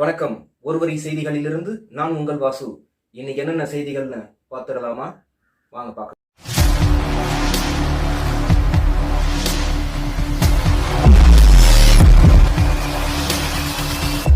வணக்கம். ஒருவரி செய்திகளிலிருந்து நான் உங்கள் வாசு. இன்னைக்கு என்னென்ன செய்திகள்னு பார்த்துடலாமா? வாங்க பார்க்கலாம்.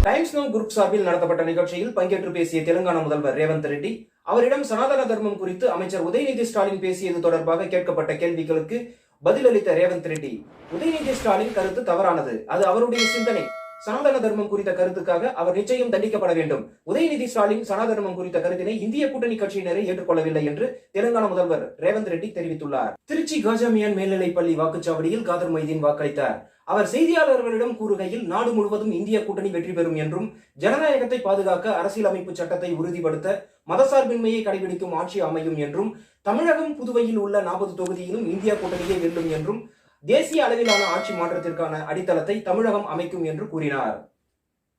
டைம்ஸ் நோ குரூப் சார்பில் நடத்தப்பட்ட நிகழ்ச்சியில் பங்கேற்று பேசிய தெலுங்கானா முதல்வர் ரேவந்த் ரெட்டி அவரிடம் சனாதன தர்மம் குறித்து அமைச்சர் உதயநிதி ஸ்டாலின் பேசியது தொடர்பாக கேட்கப்பட்ட கேள்விகளுக்கு பதிலளித்த ரேவந்த் ரெட்டி உதயநிதி ஸ்டாலின் கருத்து தவறானது. அது அவருடைய சிந்தனை. சனாதன தர்மம் குறித்த கருத்துக்காக அவர் நிச்சயம் தண்டிக்கப்பட வேண்டும். உதயநிதி ஸ்டாலின் சனாதர்மம் குறித்த கருத்தினை இந்திய கூட்டணி கட்சியினரை ஏற்றுக்கொள்ளவில்லை என்று தெலுங்கானா முதல்வர் ரேவந்த் ரெட்டி தெரிவித்துள்ளார். திருச்சி காஜாமியான் மேல்நிலைப் பள்ளி வாக்குச்சாவடியில் காதர் மைதீன் வாக்களித்தார். அவர் செய்தியாளர்களிடம் கூறுகையில் நாடு முழுவதும் இந்திய கூட்டணி வெற்றி பெறும் என்றும் ஜனநாயகத்தை பாதுகாக்க அரசியலமைப்பு சட்டத்தை உறுதிப்படுத்த மதசார்பின்மையை கடைபிடிக்கும் ஆட்சி அமையும் என்றும் தமிழகம் புதுவையில் உள்ள நாற்பது தொகுதியிலும் இந்திய கூட்டணியே வெல்லும் என்றும் தேசிய அளவிலான ஆட்சி மாற்றத்திற்கான அடித்தளத்தை தமிழகம் அமைக்கும் என்று கூறினார்.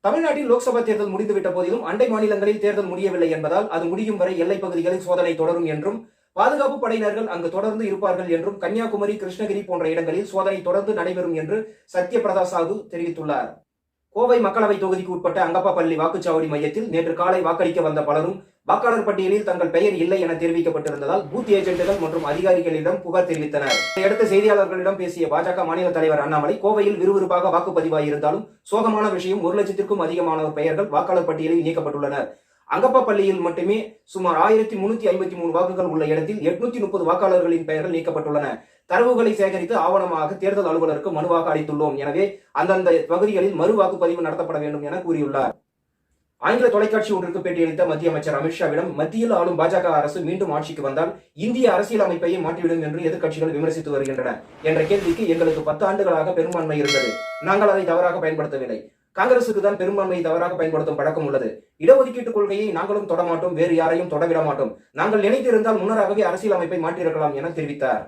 தமிழ்நாட்டில் லோக்சபா தேர்தல் முடிந்துவிட்ட போதிலும் அண்டை மாநிலங்களில் தேர்தல் முடியவில்லை என்பதால் அது முடியும் வரை எல்லைப் பகுதிகளில் சோதனை தொடரும் என்றும் பாதுகாப்பு படையினர்கள் அங்கு தொடர்ந்து இருப்பார்கள் என்றும் கன்னியாகுமரி கிருஷ்ணகிரி போன்ற இடங்களில் சோதனை தொடர்ந்து நடைபெறும் என்று சத்யபிரதா சாகு தெரிவித்துள்ளார். கோவை மக்களவை தொகுதிக்கு உட்பட்ட அங்கப்பாப்பள்ளி வாக்குச்சாவடி மையத்தில் நேற்று காலை வாக்களிக்க வந்த பலரும் வாக்காளர் பட்டியலில் தங்கள் பெயர் இல்லை என தெரிவிக்கப்பட்டிருந்ததால் பூத் ஏஜென்ட்டுகள் மற்றும் அதிகாரிகளிடம் புகார் தெரிவித்தனர். இதையடுத்து செய்தியாளர்களிடம் பேசிய பாஜக மாநில தலைவர் அண்ணாமலை கோவையில் விறுவிறுப்பாக வாக்குப்பதிவாயிருந்தாலும் சோகமான விஷயம் ஒரு லட்சத்திற்கும் அதிகமான பெயர்கள் வாக்காளர் பட்டியலில் நீக்கப்பட்டுள்ளனர். அங்கப்பப்பள்ளியில் மட்டுமே சுமார் ஆயிரத்தி முன்னூத்தி ஐம்பத்தி மூணு வாக்குகள் உள்ள இடத்தில் எட்நூத்தி முப்பது வாக்காளர்களின் பெயர்கள் நீக்கப்பட்டுள்ளன. தரவுகளை சேகரித்து ஆவணமாக தேர்தல் அலுவலருக்கு மனுவாக அளித்துள்ளோம். எனவே அந்தந்த பகுதிகளில் மறு வாக்குப்பதிவு நடத்தப்பட வேண்டும் என கூறியுள்ளார். ஆங்கில தொலைக்காட்சி ஒன்றுக்கு பேட்டியளித்த மத்திய அமைச்சர் அமித்ஷாவிடம் மத்தியில் ஆளும் பாஜக அரசு மீண்டும் ஆட்சிக்கு வந்தால் இந்திய அரசியல் அமைப்பையே மாற்றிவிடும் என்று எதிர்க்கட்சிகள் விமர்சித்து வருகின்றன என்ற கேள்விக்கு எங்களுக்கு பத்து ஆண்டுகளாக பெரும்பான்மை இருந்தது. நாங்கள் அதை தவறாக பயன்படுத்தவில்லை. காங்கிரசுக்கு தான் பெரும்பான்மையை தவறாக பயன்படுத்தும் பழக்கம் உள்ளது. இடஒதுக்கீட்டு கொள்கையை நாங்களும் தொடமாட்டோம் வேறு யாரையும் தொடவிட மாட்டோம். நாங்கள் நினைத்திருந்தால் முன்னராகவே அரசியல் அமைப்பை மாற்றியிருக்கலாம் என தெரிவித்தார்.